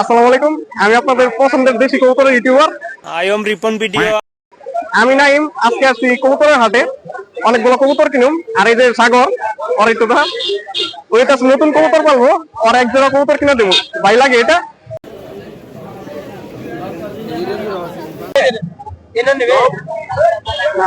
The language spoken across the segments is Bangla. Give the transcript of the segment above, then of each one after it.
আসসালামু আলাইকুম আমি আপনাদের পছন্দের দেশি কবুতরের YouTuber. I am Ripon video. আমি নাইম আজকে আসছি কবুতরের হাটে। অনেকগুলো কবুতর কিনুম আর এই যে সাগর ওর একটু দেখা ওইটা নতুন কবুতর পালবো আর এক জোড়া কবুতর কিনে দেবো। ভাই লাগে এটা? না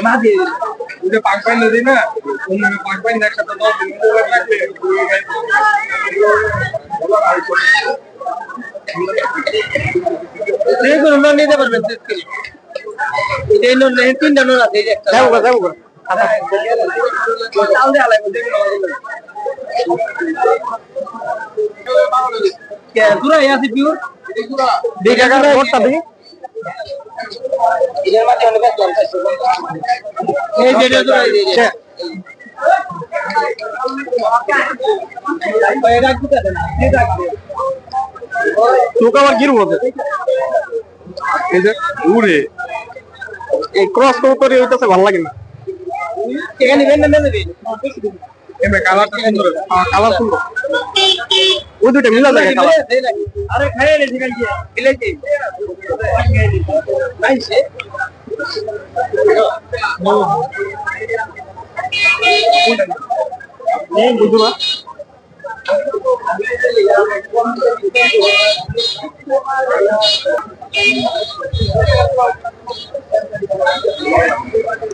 পাকপাই নদী না পাকপাই একসাথে দশ দিন লাগবে যে কোনো লোন নিতে পারবেন এই লোন তিনটা লোন আছে এই যে একটা। যাব যাব। চাল দিয়ে আলাই পুরাই আছে পিওর? দিই কাকার ভোটটা দিই তোকে আবার গিরু হবে। এই যে উড়ে। এই ক্রস কবুতরি হইতেছে ভালো লাগে না। এখানে এমনি কালারটা সুন্দর কালার সুন্দর। ওই দুইটা মিলা যায় আরে খাইয়ে রে ঠিক আছে মিলাইতে নাইছে বুঝছ না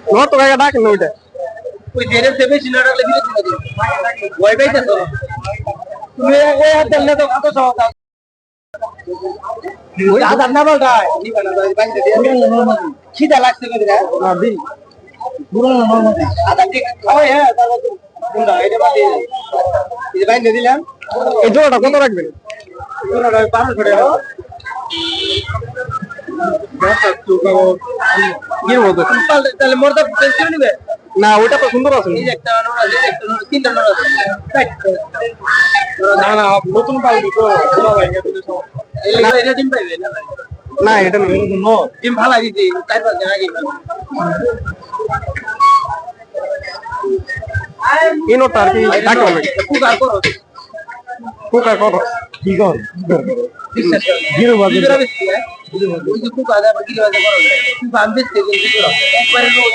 তোমার তো কাকা ডাকেন না ওইটা ওই দেরে দেবে ছিল রাখলে দিলে দিলে ওই না খিদা লাগছে দিন। নরমাল ঠিক হ্যাঁ তারপর দিলাম। এই জোড়াটা কত রাখবেন পাঁচ করে তাহলে মোর তো টেনশন নিবে? না ওইটা তো সুন্দর আছে। তিনটা না না নতুন পালবি তো। না এটা ডিম ভালো দিতে চার পাঁচ দিন আগে এই নোটটা আর কি ডাকে অনেক কুকার করো। কোকা করো। কি কর? গিরু বাজে। বেশি হ্যাঁ কুকার দেয় কি বাজে করো। কুকার বেশি কিন্তু দুটো একবারে লোক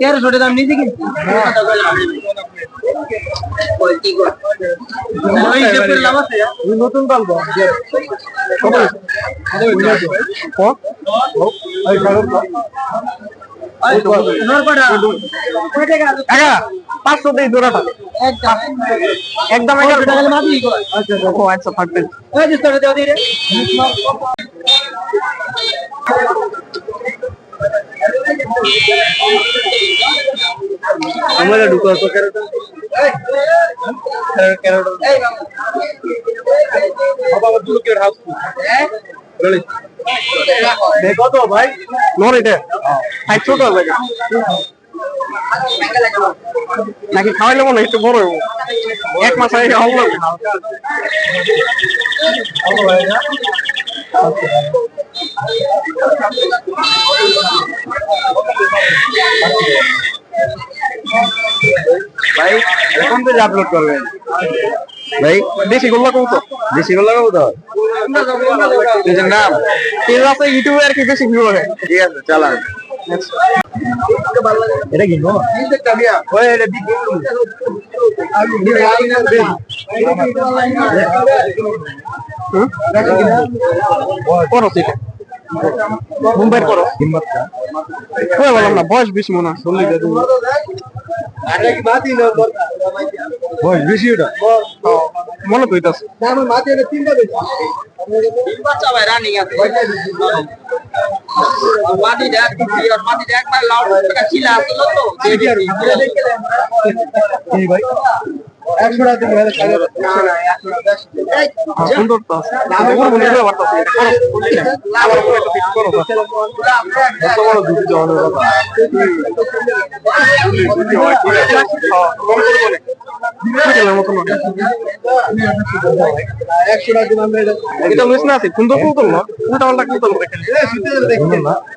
তেরোশো টাকা দাম নিজে কিনছি নতুন পাল তো কত ক? ওই কালো পাল। নরপাড়া কয় টাকা আছে? কাকা পাঁচশো দেই জোড়াটা একদম আচ্ছা ও আচ্ছা থাকবেন আমাদের ঢুকো তো হাউস দেখো তো ভাই নর এটা সাইজ ছোট লাগে নাকি খাওয়াইলে মনে হয় একটু বড় হইব। এক মাস আগে হল লাগবে ভাই, এখন থেকে আপলোড করবেন। ভাই, দেশি গোল্লা কবুতর। দেশি গোল্লা কবুতর? নিজের নাম? পেজ আছে ইউটিউবে আর কি বেশি ভিউ হয়। ঠিক আছে, চালান। এটা কি মুম্বাইয়ের করো কই বললাম না? বয়স বেশি মনে হয় চল্লিশ বয়স বেশি ওটা? মনে তো তো কি ভাই? একশো টাকা দিন সুন্দর না সুন্দর না উল্টা পাল্টা কৌতল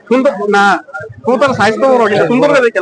সুন্দর না। কৌতল সাইজ তো বড় কিন্তু সুন্দর দেখে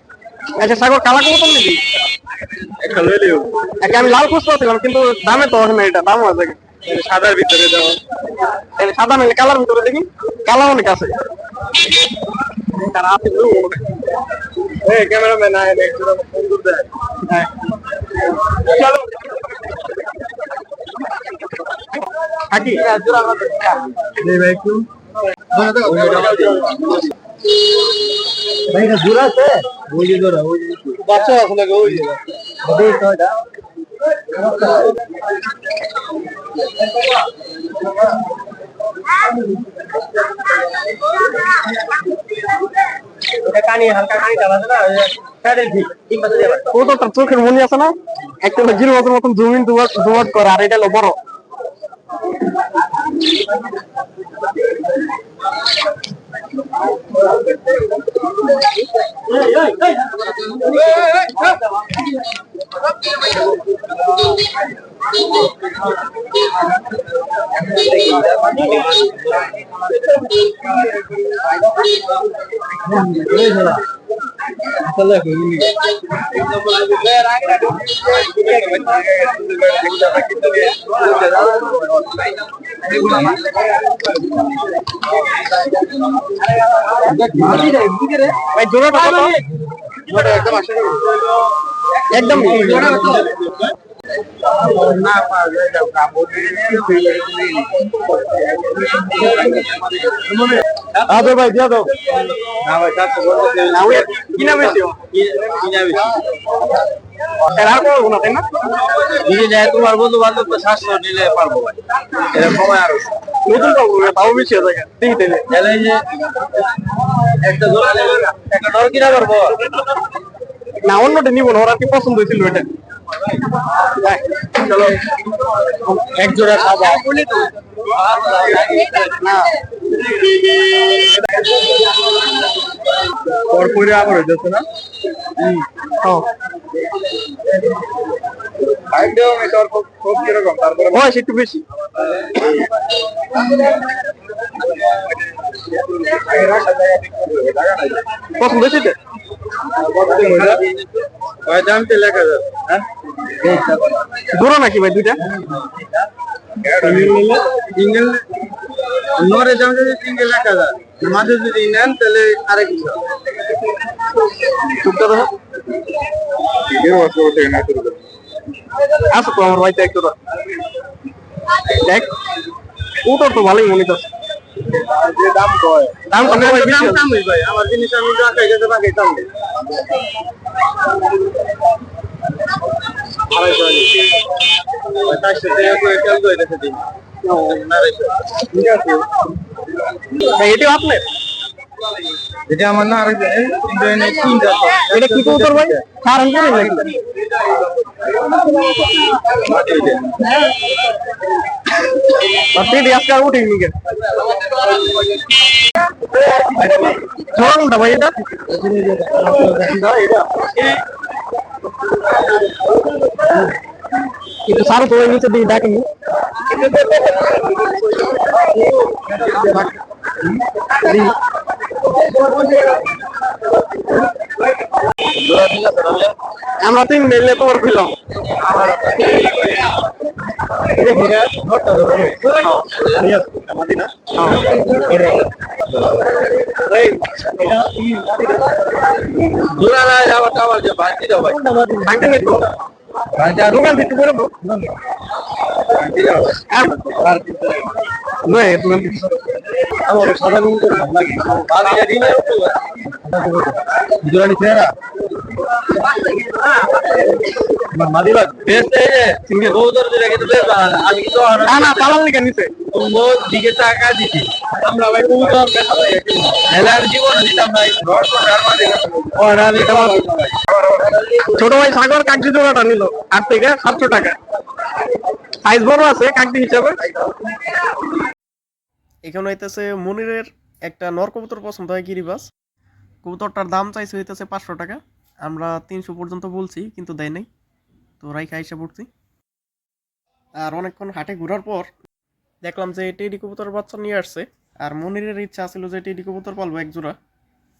আচ্ছা সাগর কালা লিও। একে আমি লাল খুঁজতে পারছিলাম কিন্তু দামে তো হয় না এটা দাম আছে। সাদার ভিতরে তাহলে সাদা মিলে কালার ভিতরে দেখি কালা অনেক আছে। আছে মনে ক্যামেরাম্যান হ্যাঁ। চলো ভাই এটা আছে? ওই যে ওই যে বাচ্চা আছে লাগে ওই যে তো এটা চোখের মনি আছে না? একটা জিরো মতন মতন জুম ইন জুম করে আর এটা বড়। আসলে কইনি ভাই একদম আদো ভাই দিয়া দাও। না ভাই বলতে না। ওই। এর করব না? তাই না তোমার বন্ধু বান্ধব তো সাতশো নিলে পারব ভাই। এরকম আরও নতুন পাবো তাও বেশি থাকে দেখি তাইলে যে একটা জোড়া একটা ডর কিনা পারব না অন্যটা নিব না ওরা কি পছন্দ হয়েছিল এটা এক জোড়া সাদা না পর পরে আবার হইতেছে না? হ্যাঁ। একটু বেশি। এটা? ভাই দাম তো লেখা যাবে হ্যাঁ? জোড়া নাকি ভাই দুইটা? সিঙ্গেল নরের দাম যদি সিঙ্গেল এক হাজার মাঝে যদি নেন তাহলে আরেক হাজার। চুপটা দেখো আসো তো আমার বাড়িতে একটু দাও। দেখ কবুতর তো ভালোই মনে করছে যে দাম কয় দাম তো ভাই বেশি দাম ভাই আমার জিনিস আমি রাখাই গেছে বাকি দাম নেই আড়াইশো চারশো টাকা করে তেল করে রেখে দিন ঠিক আছে আপনার? এটা আমার না আরেকজন কিন্তু এনে তিনটা এটা কি কবুতর ভাই? সারান করে নাকি? আজকে আর উঠিনি কেন জোরালটা ভাই এটা? কিন্তু সারো তো ওই নিচে দিয়ে ডাকেনি আমরা তিন মেলে তোমার ফিলাম দূরা না যাওয়ার টাওয়ার যে বাঁচি দাও ভাই। ভাঙতে দোকান থেকে করে তুমো দিকে আমরা ভাই আর দিতাম ছোট ভাই সাগর কাকজি জোড়াটা নিল। আট থেকে সাতশো টাকা। সাইজ বড় আছে কাকজি হিসাবে। এখানে হইতেছে মনিরের একটা পছন্দ হয়, গিরিবাস। কবুতরটার দাম চাইছে হইতেছে পাঁচশো টাকা। আমরা তিনশো পর্যন্ত বলছি, কিন্তু দেয় নাই। তো রাইখা এসে পড়ছি আর অনেকক্ষণ হাটে ঘোরার পর দেখলাম যে টেডি কবুতর বাচ্চা নিয়ে আসছে। আর মনিরের ইচ্ছা ছিল যে টেডি কবুতর পালবো এক জোড়া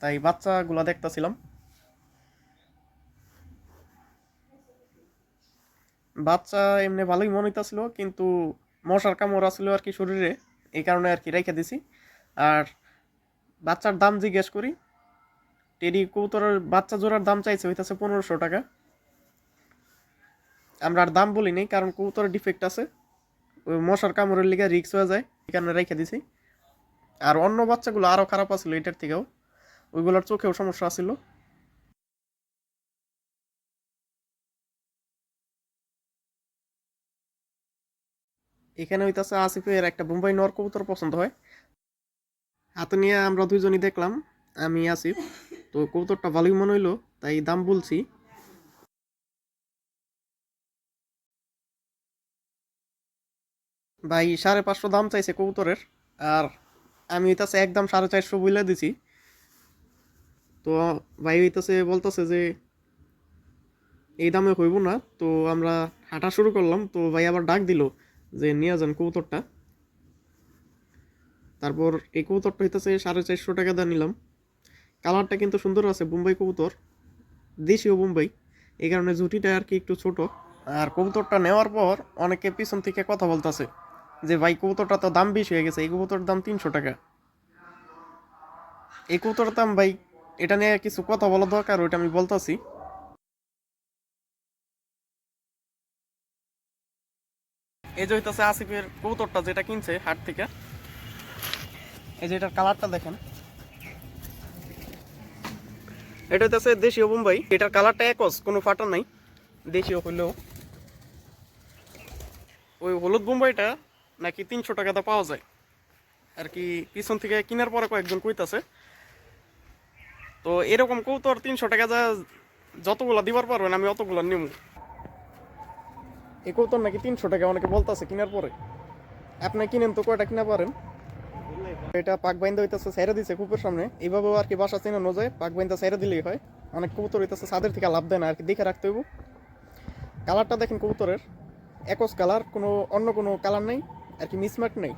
তাই বাচ্চাগুলা দেখতাছিলাম। বাচ্চা এমনি ভালোই মনে হইতাছিল, কিন্তু মশার কামড় আসছিল আর কি শরীরে, এই কারণে আর কি রেখে দিছি। আর বাচ্চার দাম জিজ্ঞেস করি, টেডি কবুতরের বাচ্চা জোড়ার দাম চাইছে, হইতাছে পনেরোশো টাকা। আমরা আর দাম বলি নাই, কারণ কবুতরের ডিফেক্ট আছে, ওই মশার কামড়ের লিগে রিক্স হয়ে যায়, এই কারণে রেখে দিছি। আর অন্য বাচ্চাগুলো আরও খারাপ আছিল এটার থেকেও, ওইগুলোর চোখেও সমস্যা আছিল। এখানে হইতাছে আসিফের একটা বোম্বাই নর কবুতর পছন্দ হয়। হাতে নিয়ে আমরা দুইজনই দেখলাম, আমি, আসিফ। তো কবুতরটা ভালোই মনে হইল, তাই দাম বলছি। ভাই, সাড়ে পাঁচশো দাম চাইছে কবুতরের, আর আমি হইতাছে একদম সাড়ে চারশো বইলা দিছি। তো ভাই হইতাছে, বলতেছে যে এই দামে হইব না, তো আমরা হাঁটা শুরু করলাম, তো ভাই আবার ডাক দিল। যে নিয়ে যান কবুতরটা। তারপর এই কবুতরটা হইতেছে সাড়ে চারশো টাকা দিয়ে নিলাম। কালারটা কিন্তু সুন্দর আছে, বোম্বাই কবুতর, দেশীয় বোম্বাই। এই কারণে ঝুটিটা আর কি একটু ছোট। আর কবুতরটা নেওয়ার পর অনেকে পিছন থেকে কথা বলতেছে যে, ভাই, কবুতরটা তো দাম বেশি হয়ে গেছে, এই কবুতরের দাম তিনশো টাকা। এই কবুতরের দাম, ভাই, এটা নিয়ে কিছু কথা বলা দরকার, ওইটা আমি বলতাছি। এই যে হইতাছে আসিফের কবুতরটা যেটা কিনছে হাট থেকে। এই যে এটার কালারটা দেখেন। এটা হইতাছে দেশীয় বোম্বাই। এটার কালারটা একস কোনো ফাটা নাই। দেশীয় হইলেও। ওই হলুদ বোম্বাইটা নাকি তিনশো টাকাতে পাওয়া যায়। আর কি পিছন থেকে কেনার পরে কয়েকজন কইতাছে। তো এরকম কৌতর তিনশো টাকা যা যতগুলা দিবার পারবেন, আমি অতগুলা নিব এই কৌতর নাকি তিনশো টাকা অনেকে বলতেছে কিনার পরে। আপনি কিনেন তো কয়টা কিনা পারেন? এটা পাক বাইন্দা হইতেছে সাইরা দিছে কুকুর সামনে। এইভাবেও আর কি বাসা চেনানো যায়, পাক বাইন্দা সাইরা দিলেই হয়। অনেক কবুতর হইতেছে, ছাদের থেকে লাভ দেয় না, আর কি দেখে রাখতে হইব। কালারটা দেখেন কবুতরের। একস কালার, কোনো অন্য কোনো কালার নেই, আর কি মিসম্যাট নেই।